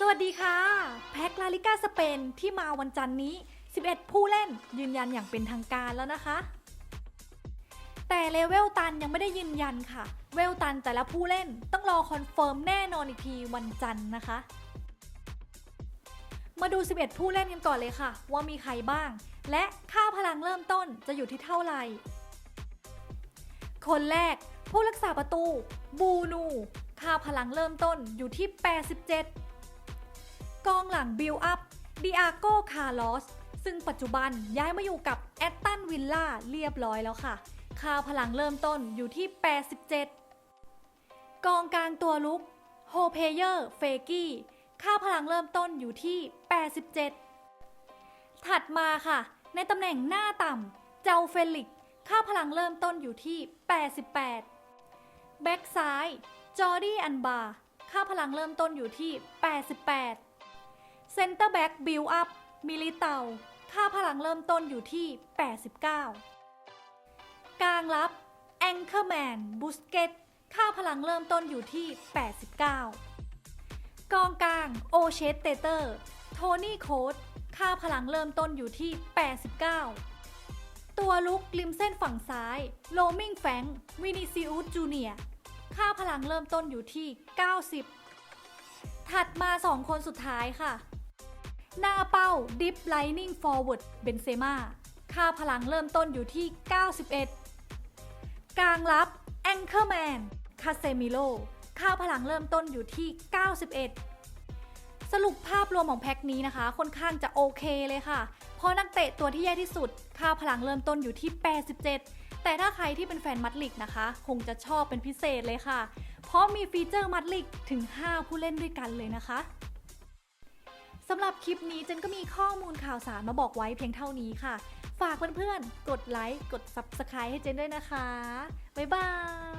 สวัสดีค่ะ แพ็คลาลิก้าสเปนที่มาวันจันนี้ 11 ผู้เล่นยืนยันอย่างเป็นทางการแล้วนะคะ แต่เลเวลตันยังไม่ได้ยืนยันค่ะ เวลตันแต่ละผู้เล่นต้องรอคอนเฟิร์มแน่นอนอีกทีวันจันนะคะ มาดู 11 ผู้เล่นกันก่อนเลยค่ะ ว่ามีใครบ้าง และค่าพลังเริ่มต้นจะอยู่ที่เท่าไหร่ คนแรกผู้รักษาประตู บูนู ค่าพลังเริ่มต้นอยู่ที่ 87 กองหลังบิลอัพดิอาโกคาร์ลอสซึ่งปัจจุบันย้ายมาอยู่กับแอตตันวิลล่าเรียบร้อยแล้วค่ะ ค่าพลังเริ่มต้นอยู่ที่ 87 กองกลางตัวลุกโฮเพเยอร์เฟกี้ ค่าพลังเริ่มต้นอยู่ที่ 87 ถัดมาค่ะ ในตำแหน่งหน้าต่ำเจ้าเฟลิก ค่าพลังเริ่มต้นอยู่ที่ 88 แบ็กซ้ายจอร์ดี้อันบา ค่าพลังเริ่มต้นอยู่ที่ 88 เซนเตอร์แบ็กบิลอัพมิลิเตา ค่าพลังเริ่มต้นอยู่ที่ 89 กลางรับแองเกอร์แมนบุสเกตค่าพลังเริ่มต้นอยู่ที่ 89 กองกลางโอเชสเตเตอร์โทนี่โคดค่าพลังเริ่มต้นอยู่ที่ 89 ตัวลุกริมเส้นฝั่งซ้ายโลมิงแฟงวินิซิอุสจูเนียค่าพลังเริ่มต้นอยู่ที่ 90 ถัดมา 2 คนสุดท้ายค่ะ หน้าเป้าดิฟไลนิ่งฟอร์เวิร์ดเบนเซม่าค่าพลังเริ่มต้นอยู่ที่ 91 กลางรับแองเกอร์แมนคาเซมิโลค่าพลังเริ่มต้นอยู่ที่ 91 สรุปภาพรวมของแพ็คนี้นะคะ ค่อนข้างจะโอเคเลยค่ะ เพราะนักเตะตัวที่แย่ที่สุด ค่าพลังเริ่มต้นอยู่ที่ 87 แต่ถ้าใครที่เป็นแฟนมัดลิกนะคะ คงจะชอบเป็นพิเศษเลยค่ะ เพราะมีฟีเจอร์มัดลิกถึง 5 ผู้เล่นด้วยกันเลยนะคะ สำหรับคลิปนี้เจนก็มีข้อมูลข่าวสารมาบอกไว้เพียงเท่านี้ค่ะ ฝากเพื่อนๆ กดไลค์ กด Subscribe ให้เจนด้วยนะคะ บ๊ายบาย